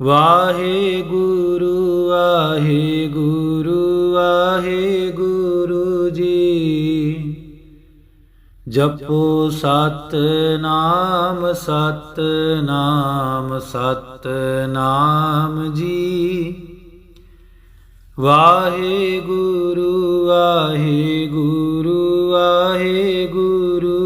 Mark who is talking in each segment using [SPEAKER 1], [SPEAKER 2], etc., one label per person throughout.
[SPEAKER 1] ਵਾਹਿਗੁਰੂ ਵਾਹਿਗੁਰੂ ਵਾਹਿਗੁਰੂ ਜੀ। ਜਪੋ ਸਤ ਨਾਮ ਸਤ ਨਾਮ ਸਤ ਨਾਮ ਜੀ। ਵਾਹਿਗੁਰੂ ਵਾਹਿਗੁਰੂ ਵਾਹਿਗੁਰੂ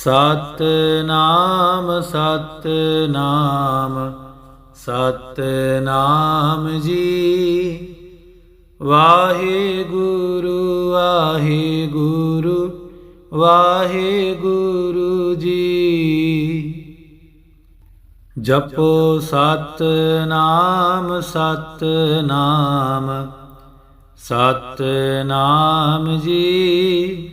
[SPEAKER 1] ਸਤ ਨਾਮ ਸਤ ਨਾਮ ਸਤ ਨਾਮ ਜੀ। ਵਾਹਿਗੁਰੂ ਵਾਹਿਗੁਰੂ ਵਾਹਿਗੁਰੂ ਜੀ। ਜਪੋ ਸਤ ਨਾਮ ਸਤ ਨਾਮ ਸਤ ਨਾਮ ਜੀ।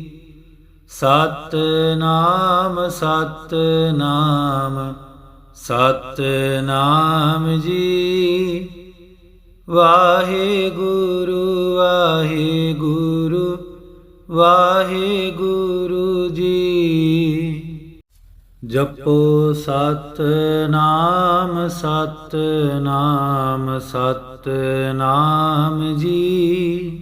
[SPEAKER 1] ਸਤ ਨਾਮ ਸਤ ਨਾਮ ਸਤ ਨਾਮ ਜੀ। ਵਾਹਿਗੁਰੂ ਵਾਹਿਗੁਰੂ ਵਾਹਿਗੁਰੂ ਜੀ। ਜਪੋ ਸਤ ਨਾਮ ਸਤ ਨਾਮ ਸਤ ਨਾਮ ਜੀ।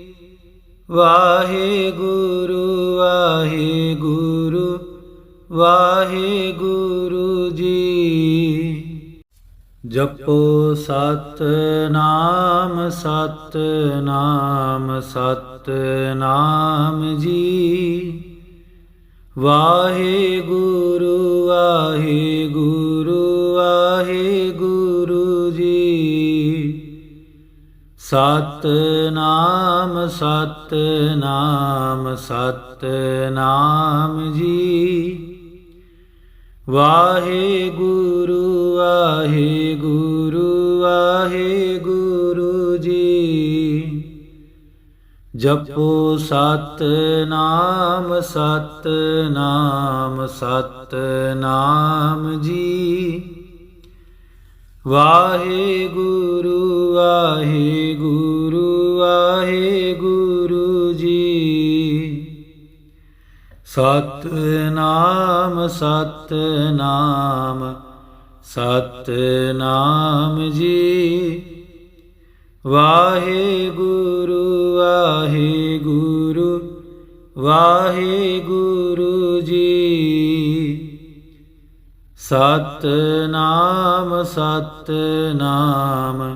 [SPEAKER 1] ਵਾਹਿਗੁਰੂ ਵਾਹਿਗੁਰੂ ਵਾਹਿਗੁਰੂ ਜੀ। ਜਪੋ ਸਤਨਾਮ ਸਤਨਾਮ ਸਤਨਾਮ ਜੀ। ਵਾਹਿਗੁਰੂ ਸਤਨਾਮ ਸਤਨਾਮ ਸਤਨਾਮ ਜੀ। ਵਾਹਿਗੁਰੂ ਵਾਹਿਗੁਰੂ ਵਾਹਿਗੁਰੂ ਜੀ। ਜਪੋ ਸਤਨਾਮ ਸਤਨਾਮ ਸਤਨਾਮ ਜੀ। ਵਾਹਿਗੁਰੂ ਵਾਹਿਗੁਰੂ ਗੁਰੂ ਜੀ। ਸਤਨਾਮ ਸਤਨਾਮ ਸਤਨਾਮ ਜੀ। ਵਾਹਿਗੁਰੂ ਵਾਹਿਗੁਰੂ ਵਾਹਿਗੁਰੂ ਜੀ। ਸਤਨਾਮ ਸਤਨਾਮ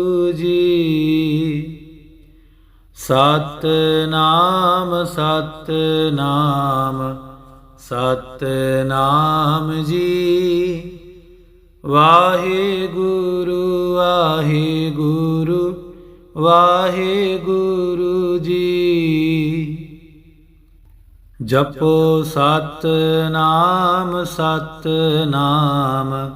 [SPEAKER 1] ਜੀ। ਸਤਨਾਮ ਸਤਨਾਮ ਸਤਨਾਮ ਜੀ। ਵਾਹਿਗੁਰੂ ਵਾਹਿਗੁਰੂ ਵਾਹਿਗੁਰੂ ਜੀ। ਜਪੋ ਸਤਨਾਮ ਸਤਨਾਮ।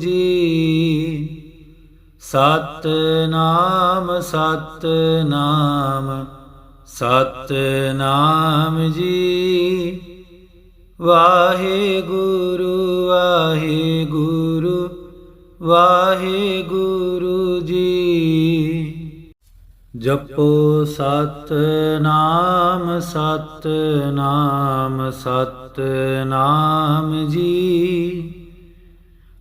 [SPEAKER 1] ਜੀ। ਸਤਨਾਮ ਸਤਨਾਮ ਸਤਨਾਮ ਜੀ। ਵਾਹਿਗੁਰੂ ਵਾਹਿਗੁਰੂ ਵਾਹਿਗੁਰੂ ਜੀ। ਜਪੋ ਸਤਨਾਮ ਸਤਨਾਮ ਸਤਨਾਮ ਜੀ।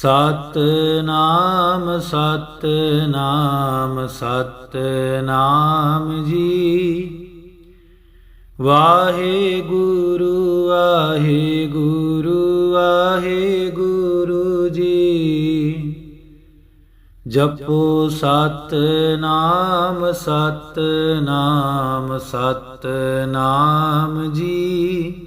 [SPEAKER 1] ਸਤਨਾਮ ਸਤਨਾਮ ਸਤਨਾਮ ਜੀ। ਵਾਹਿਗੁਰੂ ਵਾਹਿਗੁਰੂ ਵਾਹਿਗੁਰੂ ਜੀ। ਜਪੋ ਸਤਨਾਮ ਸਤਨਾਮ ਸਤਨਾਮ ਜੀ।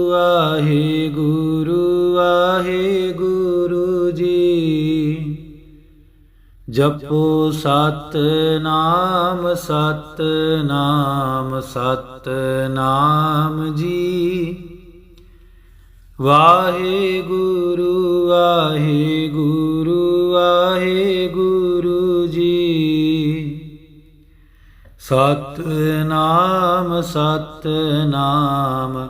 [SPEAKER 1] ਵਾਹਿਗੁਰੂ ਵਾਹਿਗੁਰੂ ਜੀ। ਜਪੋ ਸਤਨਾਮ ਸਤਨਾਮ ਸਤਨਾਮ ਜੀ। ਵਾਹਿਗੁਰੂ ਵਾਹਿਗੁਰੂ ਵਾਹਿਗੁਰੂ ਜੀ। ਸਤਨਾਮ ਸਤਨਾਮ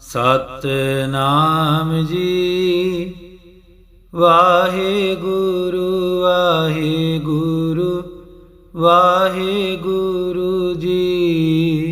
[SPEAKER 1] ਸਤਨਾਮ ਜੀ। ਵਾਹਿਗੁਰੂ ਵਾਹਿਗੁਰੂ ਵਾਹਿਗੁਰੂ ਜੀ।